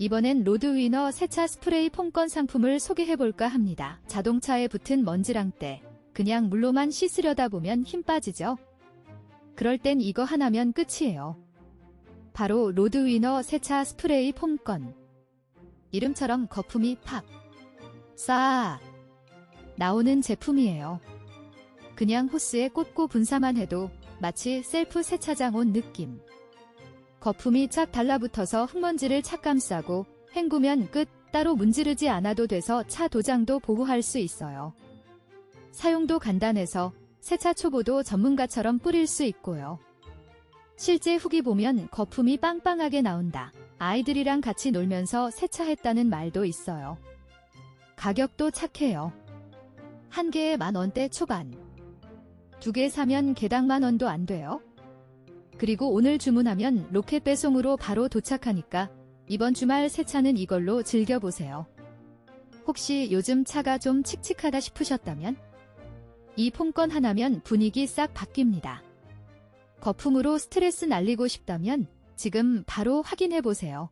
이번엔 로드위너 세차 스프레이 폼건 상품을 소개해볼까 합니다. 자동차에 붙은 먼지랑때 그냥 물로만 씻으려다 보면 힘 빠지죠? 그럴 땐 이거 하나면 끝이에요. 바로 로드위너 세차 스프레이 폼건. 이름처럼 거품이 팍, 싹 나오는 제품이에요. 그냥 호스에 꽂고 분사만 해도 마치 셀프 세차장 온 느낌. 거품이 착 달라붙어서 흙먼지를 착 감싸고 헹구면 끝 따로 문지르지 않아도 돼서 차 도장도 보호할 수 있어요. 사용도 간단해서 세차 초보도 전문가처럼 뿌릴 수 있고요. 실제 후기 보면 거품이 빵빵하게 나온다. 아이들이랑 같이 놀면서 세차했다는 말도 있어요. 가격도 착해요. 한 개에 만 원대 초반. 두 개 사면 개당 만 원도 안 돼요. 그리고 오늘 주문하면 로켓 배송으로 바로 도착하니까 이번 주말 세차는 이걸로 즐겨보세요. 혹시 요즘 차가 좀 칙칙하다 싶으셨다면 이 폼건 하나면 분위기 싹 바뀝니다. 거품으로 스트레스 날리고 싶다면 지금 바로 확인해 보세요.